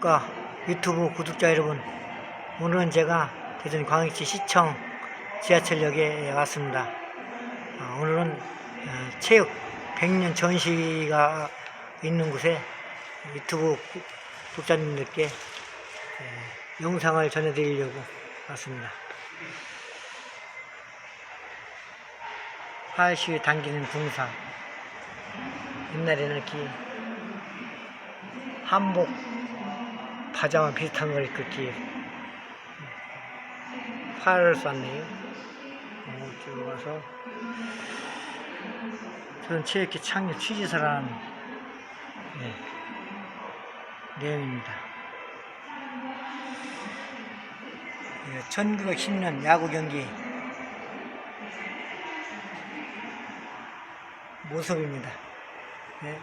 국가 유튜브 구독자 여러분, 오늘은 제가 대전 광역시 시청 지하철역에 왔습니다. 어, 오늘은 어, 체육 100년 전시가 있는 곳에 유튜브 구- 구독자님들께 에, 영상을 전해드리려고 왔습니다. 활시 당기는 궁사 옛날에는 이렇게 한복 파자마 비슷한 걸 그렇게 활을 쐈네요. 어, 쭉 와서 저는 체육회 창립 취지서라는 네, 내용입니다. 예, 1910년 야구 경기 모습입니다. 네.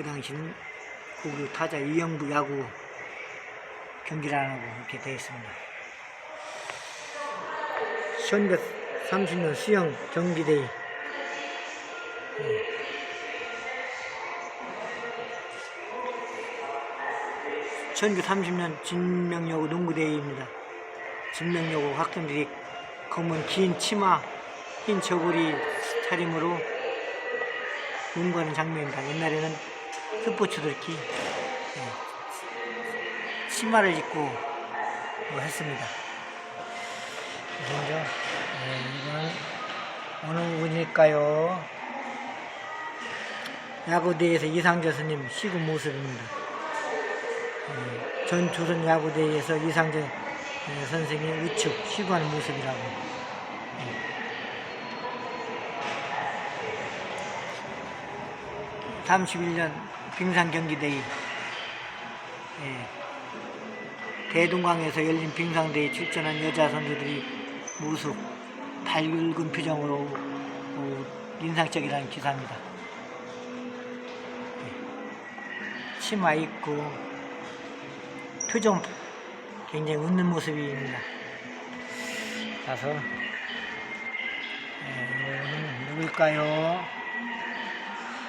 그 당시는 고교 타자 이영부 야구 경기를 안 하고 이렇게 되어 있습니다. 1930년 수영 경기대회 예. 1930년 진명여고 농구대회입니다. 진명여고 학생들이 검은 긴 치마, 흰 저고리 차림으로 농구하는 장면입니다. 옛날에는 스포츠도 이렇게 예, 치마를 입고 뭐 했습니다. 먼저 예, 이건 어느 분일까요? 야구대회에서 이상재 스님 시구 모습입니다. 예, 전 조선 야구대회에서 이상재 예, 선생이 우측 시구하는 모습이라고. 예. 31년 빙상 경기대회 예. 대동강에서 열린 빙상대회 출전한 여자 선수들이 모습 밝은 표정으로 어, 인상적이라는 기사입니다. 예. 치마 입고 표정 굉장히 웃는 모습입니다. 가서 예, 누굴까요?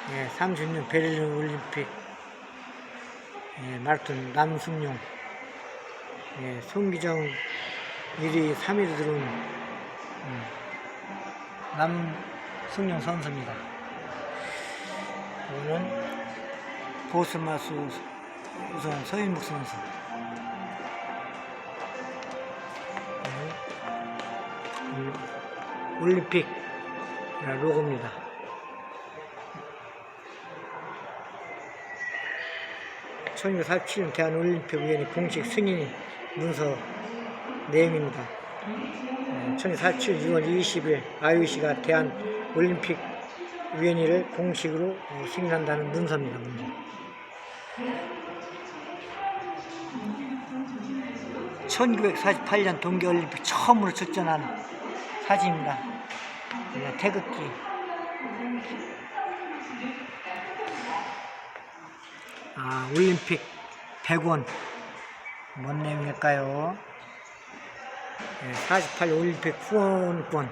예, 30년 베를린 올림픽 예, 마라톤 남승용 예, 송기정 1위 3위로 들어온 음, 남승용 선수입니다. 이거는 보스마스 우선 서인묵 선수 음, 음, 올림픽 로고입니다. 1947년 대한올림픽위원회 공식 승인 문서 내용입니다. 1947년 6월 20일 IOC가 대한올림픽위원회를 공식으로 어, 승인한다는 문서입니다. 문서. 1948년 동계올림픽 처음으로 출전한 사진입니다. 네, 태극기. 아, 올림픽 100원. 뭔 내용일까요? 48 올림픽 후원권.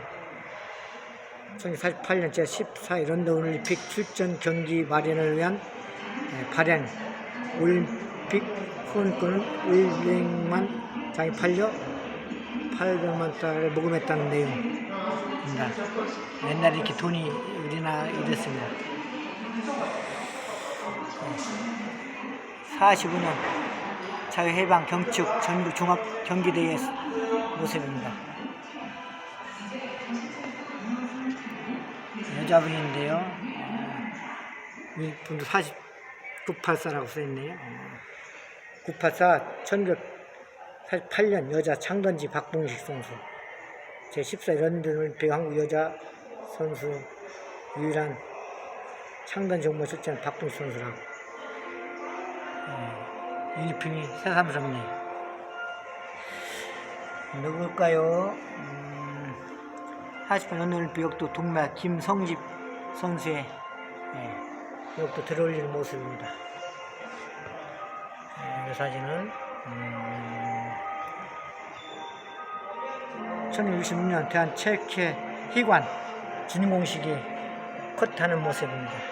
1948년 제14일 런던 올림픽 출전 경기 마련을 위한 예, 발행 올림픽 후원권은 500만 장이 팔려 800만 달러를 모금했다는 내용입니다. 옛날에 이렇게 돈이 우리나라 이랬습니다. 45년 자유해방 경축 전국 종합 경기대회 모습입니다. 여자분인데요. 어, 이분도 4984라고 써있네요. 어, 984 1948년 여자 창던지 박봉식 선수 제14 런던 올림픽 한국 여자 선수 유일한 창단 종목 출전 박봉식 선수라고 어, 유니폼이 새삼스럽네요. 누굴까요? 음, 48년 올림픽 역도 동메 김성집 선수의 예, 역도 들어올리는 모습입니다. 예, 이 사진은 음, 1966년 대한 체육회 희관 준공식이 컷하는 모습입니다.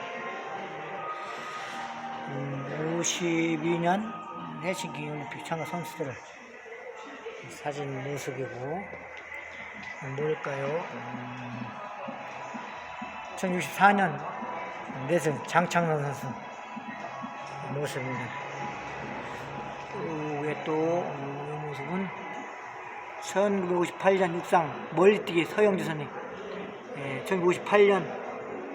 1992년 헬싱키 올림픽 참가 선수들 사진 모습이고 뭘까요? 음, 1964년 내승 장창선 선수 모습입니다. 이게 또 어, 이 모습은 1958년 육상 멀리뛰기 서영주 선생 예, 1958년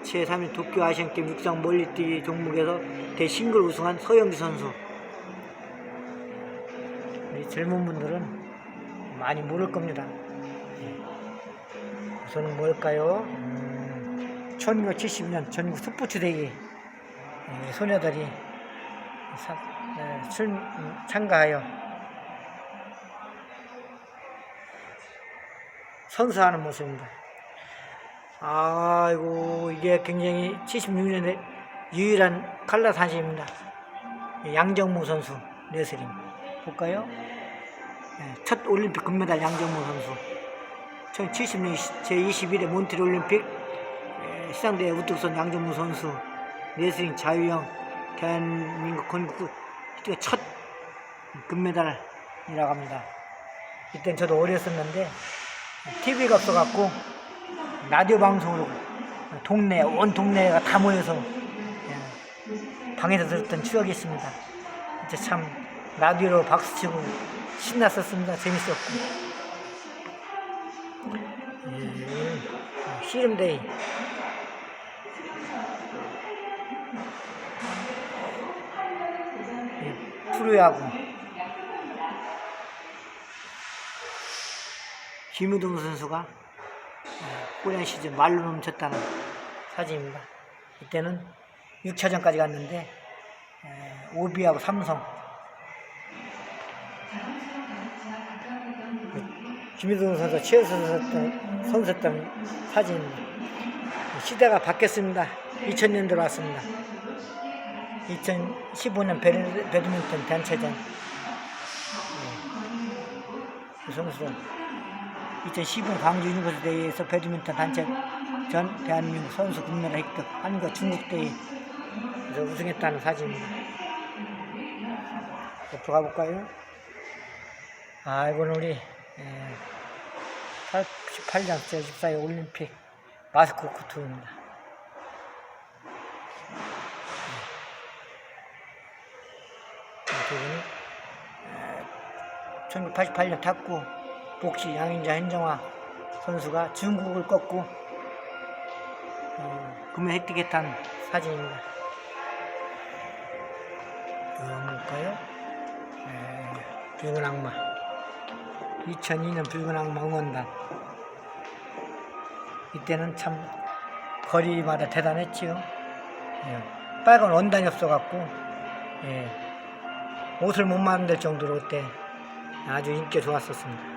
제3일 도쿄 아시안게임 육상 멀리뛰기 종목에서 대싱글 우승한 서영주 선수 우리 젊은 분들은 많이 모를 겁니다. 예. 우선은 뭘까요? 음, 1970년 전국 스포츠 대회 예, 소녀들이 사- 예, 출- 음, 참가하여 선수하는 모습입니다. 아이고 이게 굉장히 76년에 유일한 칼라 사진입니다. 양정모 선수 레슬링 볼까요? 예, 첫 올림픽 금메달 양정모 선수 1970년 제21회 몬트리 올림픽 예, 시상대회 우뚝 선 양정모 선수 레슬링 자유형 대한민국 건국 첫 금메달이라고 합니다. 이땐 저도 어렸었는데 TV가 없어갖고 라디오 방송으로 동네 온 동네가 다 모여서 예, 방에서 들었던 추억이 있습니다. 이제 참 라디오로 박수치고 신났었습니다. 재밌었고 예, 씨름데이 예, 프로야구 김우동 선수가 꼬리한 시즌 말로 넘쳤다는 사진입니다. 이때는 6차전까지 갔는데 에, 오비하고 삼성 김희동 선수 최우수 선수였던, 선수였던 사진입니다. 시대가 바뀌었습니다. 2000년도로 왔습니다. 2015년 배드- 배드민턴 단체전 예. 이 선수 2015 광주 유니버스 대회에서 배드민턴 단체 전 대한민국 선수 금메달 획득 한과 중국 대회에서 우승했다는 사진입니다. 옆으로 가볼까요? 아 이건 우리 88년 제14회 올림픽 마스크 코트입니다. 두 분이 1988년 탁구 복시 양인자 현정화 선수가 중국을 꺾고 어, 금메 획득했다는 사진입니다. 이건 뭘까요? 에, 붉은 악마 2002년 붉은 악마 응원단 이때는 참 거리마다 대단했지요. 예, 빨간 원단이 없어갖고 예, 옷을 못 만들 정도로 그때 아주 인기가 좋았었습니다.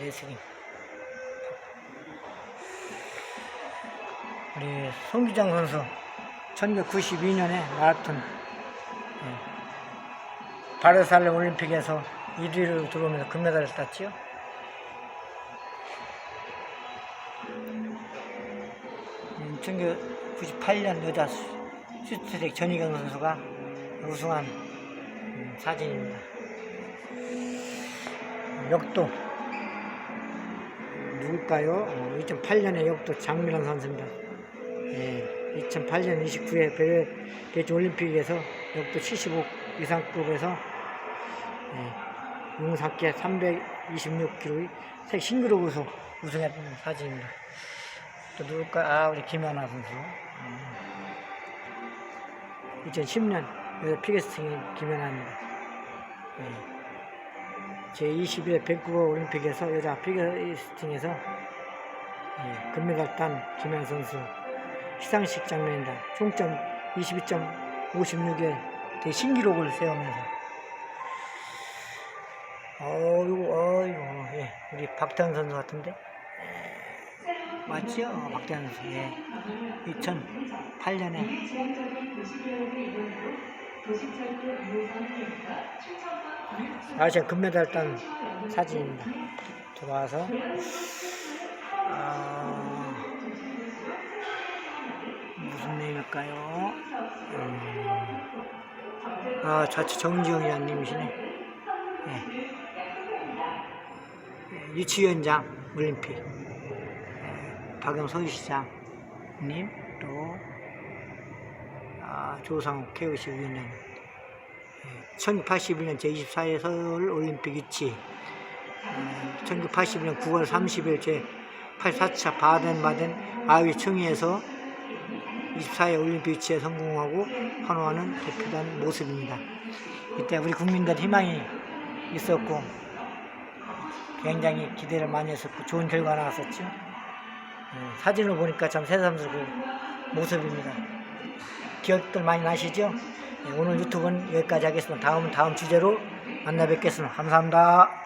레슬링. 우리 송기장 선수 1992년에 마라톤 예, 바르살레 올림픽에서 1위로 들어오면서 금메달을 땄지요. 음, 1998년 여자 수- 슈트트랙 전희경 선수가 우승한 음, 사진입니다. 역도 누굴까요? 2008년에 역도 장미란 선수입니다. 예, 2008년 29회 베르게즈 올림픽에서 역도 75 이상급에서 예, 용사께 326kg 세 싱그룹 우승 우승했던 사진입니다. 또 누굴까? 아 우리 김연아 선수. 음. 2010년 여자 피겨스팅의 김연아입니다. 예. 제21회 밴쿠버 올림픽에서 여자 피겨스팅에서 예, 금메달 딴 김연 선수 시상식 장면입니다. 총점 22.56의 대신기록을 세우면서 어이구 어이구 예, 우리 박태환 선수 같은데 예, 맞죠? 어, 박태환 선수 예. 2008년에 아시아 금메달 딴 사진입니다. 들어와서 아, 무슨 내일일까요? 음, 아, 좌측 정지영 위원님이시네. 예. 예, 유치위원장 올림픽. 예, 박영 서울시장님, 또, 아, 조상욱 케어시 위원장. 예, 1981년 제24회 서울 올림픽 유치. 1981년 9월 30일 제 84차 바덴바덴 아위 총회에서 24회 올림픽 유치에 성공하고 환호하는 대표단 모습입니다. 이때 우리 국민들 희망이 있었고 굉장히 기대를 많이 했었고 좋은 결과 나왔었죠. 예, 사진을 보니까 참 새삼스러운 모습입니다. 기억들 많이 나시죠? 예, 오늘 유튜브는 여기까지 하겠습니다. 다음은 다음 주제로 만나 뵙겠습니다. 감사합니다.